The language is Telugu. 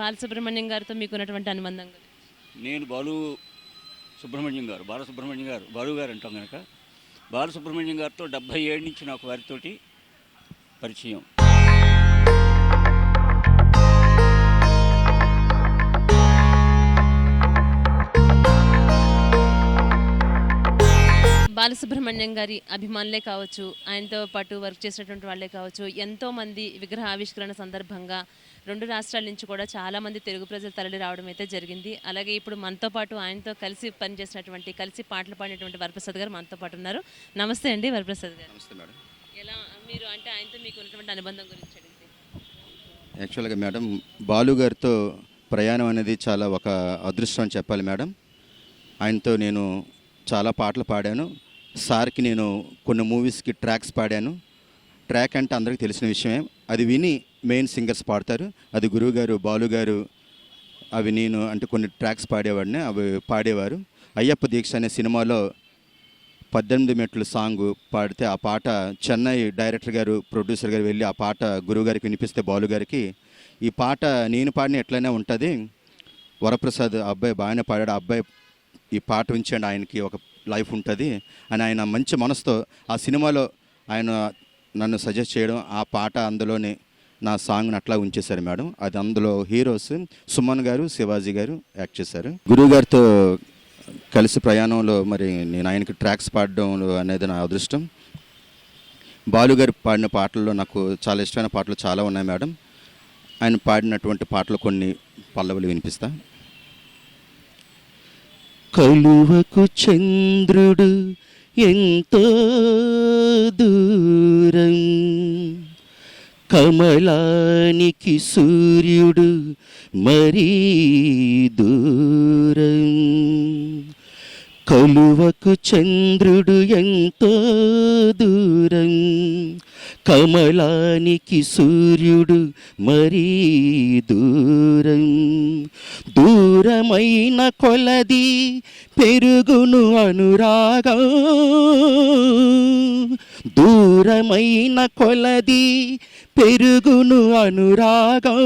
బాలసుబ్రహ్మణ్యం గారితో మీకు ఉన్నటువంటి అనుబంధం నేను బాలు సుబ్రహ్మణ్యం గారు బాలసుబ్రహ్మణ్యం గారు బాలు గారు అంటాం కనుక బాలసుబ్రహ్మణ్యం గారితో డెబ్భై ఏడు నుంచి నాకు వారితోటి పరిచయం. బాలసుబ్రహ్మణ్యం గారి అభిమానులే కావచ్చు ఆయనతో పాటు వర్క్ చేసినటువంటి వాళ్ళే కావచ్చు ఎంతో మంది విగ్రహ ఆవిష్కరణ సందర్భంగా రెండు రాష్ట్రాల నుంచి కూడా చాలా మంది తెలుగు ప్రజలు తరలి రావడం అయితే జరిగింది. అలాగే ఇప్పుడు మనతో పాటు ఆయనతో కలిసి పనిచేసినటువంటి కలిసి పాటలు పాడినటువంటి వరప్రసాద్ గారు మనతో పాటు ఉన్నారు. నమస్తే అండి వరప్రసాద్ గారు. నమస్తే మేడం. ఎలా మీరు అంటే ఆయనతో మీకు ఉన్నటువంటి అనుబంధం గురించి అడిగితే. యాక్చువల్గా మేడం బాలు గారితో ప్రయాణం అనేది చాలా ఒక అదృష్టం చెప్పాలి మేడం. ఆయనతో నేను చాలా పాటలు పాడాను. సార్కి నేను కొన్ని మూవీస్కి ట్రాక్స్ పాడాను. ట్రాక్ అంటే అందరికీ తెలిసిన విషయమే. అది విని మెయిన్ సింగర్స్ పాడతారు. అది గురువు గారు బాలు గారు అవి నేను అంటే కొన్ని ట్రాక్స్ పాడేవాడిని అవి పాడేవారు. అయ్యప్ప దీక్ష అనే సినిమాలో పద్దెనిమిది మెట్లు సాంగ్ పాడితే ఆ పాట చెన్నై డైరెక్టర్ గారు ప్రొడ్యూసర్ గారు వెళ్ళి ఆ పాట గురువు గారికి వినిపిస్తే బాలు గారికి ఈ పాట నేను పాడిన ఎట్లనే ఉంటుంది. వరప్రసాద్ ఆ అబ్బాయి బాగానే పాడాడు. ఆ అబ్బాయి ఈ పాట ఉంచండి ఆయనకి. ఒక లైఫ్ ఉంటుంది. అని ఆయన మంచి మనసుతో ఆ సినిమాలో ఆయన నన్ను సజెస్ట్ చేయడం ఆ పాట అందులోనే నా సాంగ్ని అట్లా ఉంచేశారు మేడం. అది అందులో హీరోస్ సుమన్ గారు శివాజీ గారు యాక్ట్ చేశారు. గురువు గారితో కలిసి ప్రయాణంలో మరి నేను ఆయనకి ట్రాక్స్ పాడడం అనేది నా అదృష్టం. బాలు గారు పాడిన పాటల్లో నాకు చాలా ఇష్టమైన పాటలు చాలా ఉన్నాయి మేడం. ఆయన పాడినటువంటి పాటలు కొన్ని పల్లవులు వినిపిస్తాను కలువకు చంద్రుడు ఎంతో దూరం. కమలానికి సూర్యుడు మరీ దూరం. కలువకు చంద్రుడు ఎంతో దూరం. కమలానికి సూర్యుడు మరీ దూరం. దూరమైన కొలది పెరుగును అనురాగం. దూరమైన కొలది పెరుగును అనురాగం.